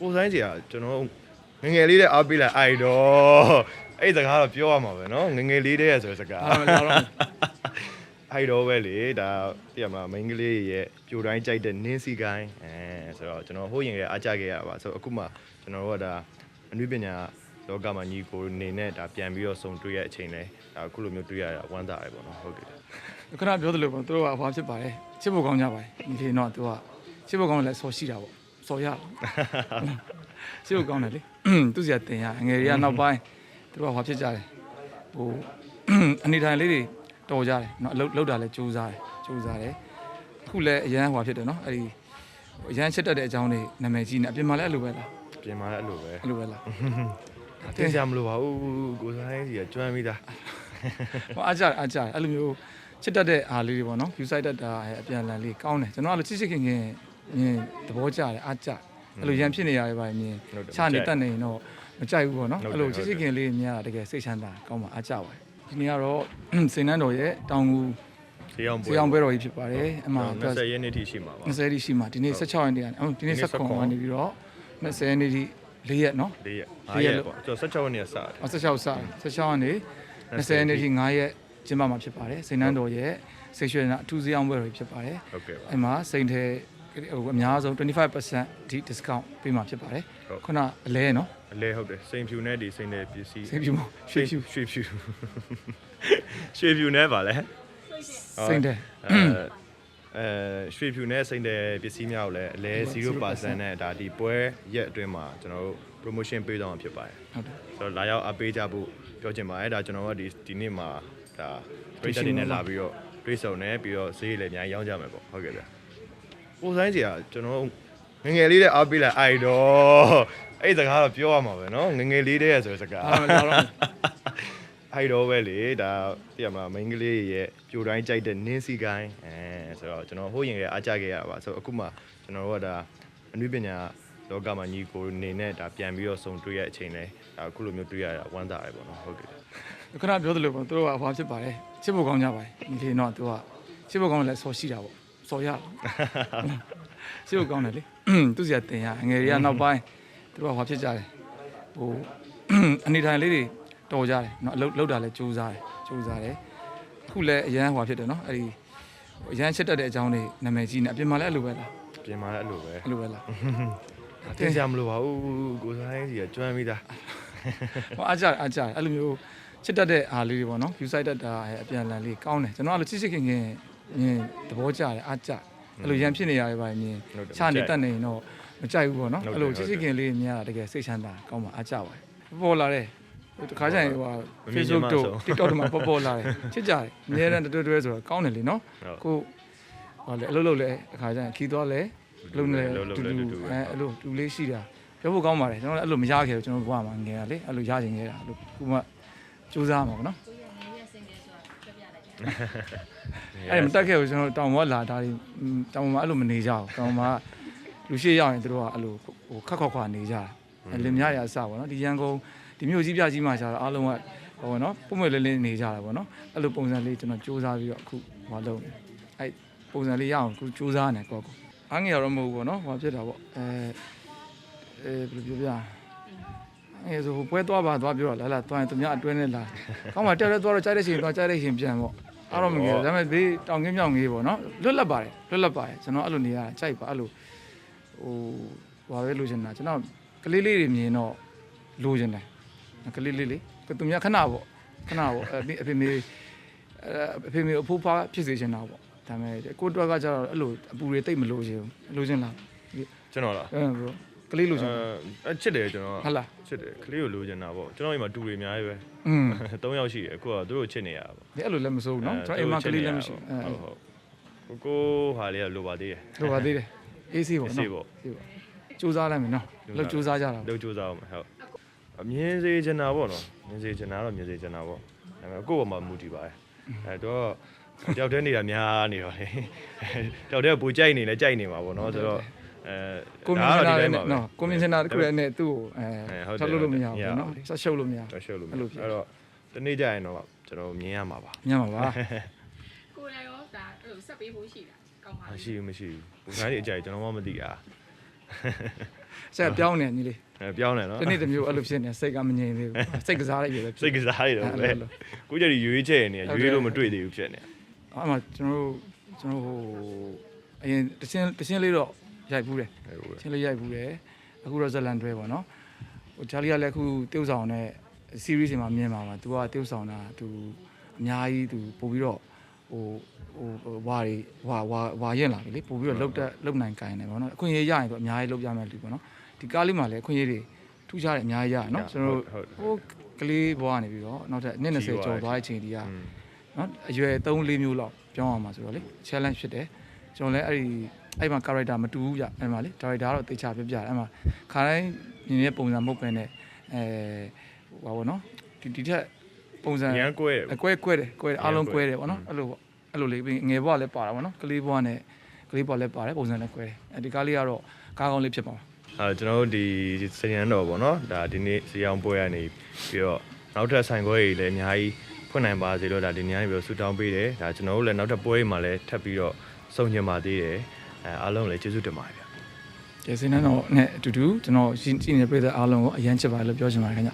ကိုဆိုင်ကြီးကကျွန်တော်ငယ်ငယ်လေးတဲ့အားပေးလိုက်အိုက်တော့အဲ့စကားတော့ပြောရမှာပဲเนาะငယ်ငယ်လေးတဲ့ဆိုတဲ့စကား အားမလားတော့ အိုက်တော့ပဲလေဒါသိရမလားမိန်းကလေးရဲ့ပြိုတိုင်းကြိုက်တဲ့နင်းစီကိုင်းအဲဆိုတော့ကျွန်တော်ဟိုးရင်ကအားကြခဲ့ရပါဆိုတော့အခုမှကျွန်တော်တို့ကဒါအနုပညာလောကမှာညီကိုနေနဲ့ဒါပြန်ပြီးတော့စုံတွေ့ရတဲ့အချိန်လဲဒါအခုလိုမျိုးတွေ့ရတာဝမ်းသာတယ်ပေါ့နော်ဟုတ်ကဲ့ ခဏပြောသလိုပေါ့သူတို့ကဘာဖြစ်ပါလဲချစ်ဖို့ကောင်းကြပါလေဒီလေးတော့သူကချစ်ဖို့ကောင်းတယ်လဲစော်ရှိတာပေါ့ စော်ရချစ်ဖို့ကောင်းတယ်လေသူစီကတင်ရငယ်တွေကနောက်ပိုင်းသူတို့ကဘာဖြစ်ကြတယ်ဟိုအနေထိုင်လေးတွေတော်ကြတယ်เนาะအလုပ်လုပ်တာလဲကြိုးစားတယ်ကြိုးစားတယ်အခုလဲအရန်ဟွာဖြစ်တယ်เนาะအဲ့ဒီအရန်ချစ်တတ်တဲ့အကြောင်းတွေနာမည်ကြီးနေအပြင်မှာလဲအဲ့လိုပဲလား ပြင်မာလည်းအဲ့လိုပဲ အဲ့လိုပဲလား တင်ကြမလို့ပါဘူးကိုဆိုင်ကြီးကကျွမ်းပြီးသား ဟောအားကြတယ်အားကြတယ်အဲ့လိုမျိုးချစ်တတ်တဲ့အားလေးတွေပေါ့နော် view site တတ်တာအပြန်အလှန်လေးကောင်းတယ်ကျွန်တော်ကလည်းချစ်ချစ်ခင်ခင် မြင်သဘောကျတယ်အားကြတယ်အဲ့လိုရန်ဖြစ်နေရတယ်ပါမြင်ချနေတတ်နေရင်တော့မကြိုက်ဘူးပေါ့နော်အဲ့လိုချစ်ချစ်ခင်လေးမြင်ရတာတကယ်စိတ်ချမ်းသာကောင်းပါအားကြပါတယ်ဒီနေ့ကတော့စိန်နှန်းတော်ရဲ့တောင်ကူဈေးအောင်စီအောင်ပွဲတော်ကြီးဖြစ်ပါတယ်အမှ20ရက်နေ့ထိရှိမှာပါ 20ရက်ရှိမှဒီနေ့16ရက်နေ့ကနေဟုတ်ဒီနေ့16ကနေပြီးတော့20ရက်နေ့ထိ၄ရက်နော်၄ရက်၄5ရက်ရက်လို့ပေါ့ကျွန်တော်16ရက်နေ့ကစတယ်16စ16ကနေ20ရက်နေ့ထိ9ရက်ကျင်းပမှာဖြစ်ပါတယ်စိန်နှန်းတော်ရဲ့စိတ်ရွှေနာအထူးစီအောင်ပွဲတော်ကြီးဖြစ်ပါတယ်ဟုတ်ကဲ့ပါ အဲ့မှာစိန်ထဲ ဟိုအများဆုံး25%ဒီ discount ပေးမှာဖြစ်ပါတယ်ဟုတ်ခုနအလဲနော်အလဲဟုတ်တယ်စိန်ဖြူနဲ့ဒီစိန်တဲ့ပစ္စည်းစိန်ဖြူမရွှေဖြူရွှေဖြူရွှေဖြူနဲ့ပါလဲစိန်ထဲအဲအဲရွှေဖြူနဲ့စိန်တဲ့ပစ္စည်းများကိုလည်းအလဲ0%နဲ့ဒါဒီပွဲရက်အတွင်းမှာကျွန်တော်တို့ promotion ပေးတော့မှာဖြစ်ပါတယ်ဟုတ်တယ်ဆိုတော့လာရောက်အပေးကြဖို့ပြောချင်ပါတယ်ဒါကျွန်တော်တို့ကဒီဒီနေ့မှာဒါပြည်သက်တွေနဲ့လာပြီးတော့တွေးဆုံနေပြီးတော့ဈေးလည်းအများကြီးရောင်းကြမယ်ပေါ့ဟုတ်ကဲ့ဗျ ကိုဆိုင်ကြီးကကျွန်တော်ငယ်ငယ်လေးတဲ့အားပေးလိုက်အိုက်တော့အဲ့စကားတော့ပြောရမှာပဲเนาะငယ်ငယ်လေးတဲ့ဆိုတဲ့စကား အားမလားတော့ အိုက်တော့ပဲလေဒါသိရမလားမိန်းကလေးရဲ့ပြိုတိုင်းကြိုက်တဲ့နင်းစီကိုင်းအဲဆိုတော့ကျွန်တော်ဟိုးရင်ကအားကြခဲ့ရပါဆိုတော့အခုမှကျွန်တော်တို့ကဒါအနုပညာလောကမှာညီကိုနေနဲ့ဒါပြန်ပြီးတော့စုံတွေ့ရတဲ့အချိန်လဲဒါအခုလိုမျိုးတွေ့ရတာဝမ်းသာတယ်ပေါ့နော်ဟုတ်ကဲ့ ခဏပြောသလိုပေါ့သူတို့ကဘာဖြစ်ပါလဲချစ်ဖို့ကောင်းကြပါလေဒီလေးတော့သူကချစ်ဖို့ကောင်းတယ်လဲစော်ရှိတာပေါ့ စော်ရချစ်ဖို့ကောင်းတယ်လေသူစီကတင်ရငယ်တွေကနောက်ပိုင်းသူတို့ကဘာဖြစ်ကြတယ်ဟိုအနေထိုင်လေးတွေတော်ကြတယ်เนาะအလုပ်လုပ်တာလဲကြိုးစားတယ်ကြိုးစားတယ်အခုလဲအရန်ဟွာဖြစ်တယ်เนาะအဲ့ဒီအရန်ချစ်တတ်တဲ့အကြောင်းတွေနာမည်ကြီးနေအပြင်မှာလဲအဲ့လိုပဲလား ပြင်မာလည်းအဲ့လိုပဲ အဲ့လိုပဲလား တင်ကြမလို့ပါဘူးကိုဆိုင်ကြီးကကျွမ်းပြီးသား ဟောအားကြတယ်အားကြတယ်အဲ့လိုမျိုးချစ်တတ်တဲ့အားလေးတွေပေါ့နော် view site တတ်တာအပြန်အလှန်လေးကောင်းတယ်ကျွန်တော်ကလည်းချစ်ချစ်ခင်ခင် မြင်သဘောကျတယ်အားကြတယ်အဲ့လိုရန်ဖြစ်နေရတယ်ပါမြင်ချနေတတ်နေရင်တော့မကြိုက်ဘူးပေါ့နော်အဲ့လိုချစ်ချစ်ခင်လေးမြင်ရတာတကယ်စိတ်ချမ်းသာကောင်းပါအားကြပါတယ်ပေါ်လာတယ်တခါကျရင်ဟို Facebook တို့ TikTok တို့မှာပေါ်ပေါ်လာတယ်ချစ်ကြတယ်အများနဲ့တွေ့တွေ့ဆိုတော့ကောင်းတယ်လေနော်ကိုဟောလေအလုပ်လုပ်လဲအခါကျရင်ခီးသွားလဲအလုပ်နဲ့တူတူအဲအဲ့လိုတူလေးရှိတာပြောဖို့ကောင်းပါတယ်ကျွန်တော်လည်းအဲ့လိုမရခဲ့ဘူးကျွန်တော်ဘဝမှာငယ်ရလေအဲ့လိုရချင်ခဲ့တာအဲ့လိုခုမှစူးစမ်းမှာပေါ့နော် အဲ့မတက်ခဲ့ဘူးကျွန်တော်တောင်ပေါ်လာတာဒီတောင်ပေါ်မှာအဲ့လိုမနေကြဘူးတောင်ပေါ်မှာလူရှိရောက်ရင်တို့ကအဲ့လိုဟိုခက်ခေါက်ခွာနေကြတာအဲ့လင်များရအစပေါ့နော်ဒီရန်ကုန်ဒီမြို့ကြီးပြကြီးမှာကျတော့အားလုံးကဟိုနော်ပုံမှန်လေးလေးနေကြတာပေါ့နော်အဲ့လိုပုံစံလေးကျွန်တော်စူးစမ်းပြီးတော့အခုဟိုလုပ်နေအဲ့ပုံစံလေးရအောင်အခုစူးစမ်းနေကောကောအားငယ်တော့မဟုတ်ဘူးပေါ့နော်ဟိုဖြစ်တာပေါ့အဲအဲဘယ်လိုပြောပြအဲဆိုဟိုပွဲသွားပါသွားပြောတော့လာလာသွားရင်သူများအတွင်းနဲ့လာကောင်းပါတက်တက်သွားတော့ကြားတဲ့ချိန်သွားကြားတဲ့ချိန်ပြန်ပေါ့ အားတော့မငယ်ဒါပေမဲ့ဘေးတောင်ကင်းမြောင်ကြီးပေါ့နော်လွတ်လပ်ပါတယ်လွတ်လပ်ပါတယ်ကျွန်တော်အဲ့လိုနေရတာကြိုက်ပါအဲ့လိုဟိုဘာပဲလိုချင်တာကျွန်တော်ကလေးလေးတွေမြင်တော့လိုချင်တယ်ကလေးလေးလေးသူများခဏပေါ့ခဏပေါ့အဲ့အဖေမေအဖေမေအဖိုးဖားဖြစ်စေချင်တာပေါ့ဒါပေမဲ့ကိုတွက်ကကျတော့အဲ့လိုအပူတွေတိတ်မလိုချင်ဘူးလိုချင်လားကျွန်တော်လားအဲဘရို ကလေးလိုချင် အဲချစ်တယ်ကျွန်တော် ဟုတ်လား ချစ်တယ်ကလေးကိုလိုချင်တာပေါ့ကျွန်တော်အိမ်မှာတူတွေအများကြီးပဲ อืม ၃ယောက်ရှိတယ်အခုကသူတို့ချစ်နေရတာပေါ့ ဒီအဲ့လိုလည်းမစိုးဘူးเนาะကျွန်တော်အိမ်မှာကလေးလည်းမရှိဘူး ဟုတ်ဟုတ်ကိုကိုဟာလေးကလိုပါသေးတယ် လိုပါသေးတယ်အေးဆေးပေါ့ အေး เนาะ ဆေးပေါ့ ဆေးပေါ့စူးစမ်းလိုက်မယ်เนาะလောက်စူးစမ်းကြတာ လောက်ကြိုးစားအောင်ဟုတ်အမြင်စေချင်တာပေါ့နော်မြင်စေချင်တာတော့မြင်စေချင်တာပေါ့ဒါပေမဲ့ကိုယ့်ဘောမှာမူတည်ပါတယ်အဲတော့တယောက်တည်းနေတာများနေတော့လေတယောက်တည်းပူကြိုက်နေလဲကြိုက်နေမှာပေါ့နော်ဆိုတော့ အဲကွန်မြူနတီနဲ့နော်ကွန်မြူနတီတစ်ခုလည်းနဲ့သူ့ကိုအဲထပ်လို့လို့မရဘူးနော်ဆက်ရှုပ်လို့မရဘူးဆက်ရှုပ်လို့မရဘူးအဲ့တော့တနေ့ကျရင်တော့ကျွန်တော်မြင်ရမှာပါမြင်မှာပါကိုလည်းရောဒါအဲ့လိုဆက်ပေးဖို့ရှိတာကောင်းပါလားမရှိဘူးမရှိဘူးဘုရားကြီးအကြိုက်ကျွန်တော်မှမသိတာဆက်ပြောင်းနေညီလေးပြောင်းနေနော်တနေ့တမျိုးအဲ့လိုဖြစ်နေစိတ်ကမငြိမ်သေးဘူးစိတ်ကစားရည်ပဲစိတ်ကစားရည်တော့လေကိုကြည်ရွေးချယ်နေရရွေးလို့မတွေ့သေးဘူးဖြစ်နေအဲ့မှာကျွန်တော်တို့ကျွန်တော်ဟိုအရင်တချင်းတချင်းလေးတော့ ရိုက်ဘူးတယ် ဟို ချင်းလေးရိုက်ဘူးတယ်အခုတော့ဇလန်တွဲပေါ့နော်ဟိုဂျာလီကလည်းအခုတေးဥဆောင်တဲ့ series တွေမှာမြင်ပါမှာ तू ကတေးဥဆောင်တာ तू အများကြီး तू ပို့ပြီးတော့ဟိုဟိုဟိုဝါရီဝါဝါဝါရင်လာပြီလေပို့ပြီးတော့လုတ်တက်လုတ်နိုင်ကိုင်းတယ်ပေါ့နော်အခွင့်အရေးရရင်တော့အများကြီးလုတ်ရမယ်လူပေါ့နော်ဒီကားလေးမှာလည်းအခွင့်အရေးတွေထူးခြားတယ်အများကြီးရနော်ကျွန်တော်တို့ဟိုကလေးဘွားနေပြီးတော့နောက်ထပ်နှစ်20ကျော်သွားတဲ့အချိန်ဒီက နော်အရွယ်3 4မျိုးလောက်ပြောင်းအောင်ပါဆိုတော့လေ challenge ဖြစ်တယ် ကျွန်တော်လည်းအဲ့ဒီအဲ့မှာ character မတူဘူးကြအဲ့မှာလေ director ကတော့တေချာပြပြတယ်အဲ့မှာခါတိုင်းမြင်နေတဲ့ပုံစံမဟုတ်ပဲနဲ့အဲဟိုပါဘောနော်ဒီဒီထက်ပုံစံရန်ကွဲတယ်အကွဲကွဲတယ်ကွဲတယ်အားလုံးကွဲတယ်ပေါ့နော်အဲ့လိုပေါ့အဲ့လိုလေးပြီးငယ်ဘွားလည်းပါတာပေါ့နော်ကလေးဘွားနဲ့ကလေးဘွားလည်းပါတယ်ပုံစံလည်းကွဲတယ်အဲဒီကားလေးကတော့ကားကောင်းလေးဖြစ်ပါမှာအဲကျွန်တော်တို့ဒီစရန်တော်ပေါ့နော်ဒါဒီနေ့စီအောင်ပွဲရနေပြီးတော့နောက်ထပ်ဆိုင်ခွဲတွေလည်းအများကြီးဖွင့်နိုင်ပါစေလို့ဒါဒီနေ့ပြီးတော့ဆူတောင်းပေးတယ်ဒါကျွန်တော်တို့လည်းနောက်ထပ်ပွဲတွေမှာလည်းထပ်ပြီးတော့ စုံညင်ပါသေးတယ်အဲအားလုံးလည်းကျေးဇူးတင်ပါတယ်ဗျကျေစင်းနဲ့တော့နဲ့အတူတူကျွန်တော်ရှိရှိနေတဲ့ပြည်သက်အားလုံးကိုအရန်ချစ်ပါတယ်လို့ပြောချင်ပါတယ်ခင်ဗျ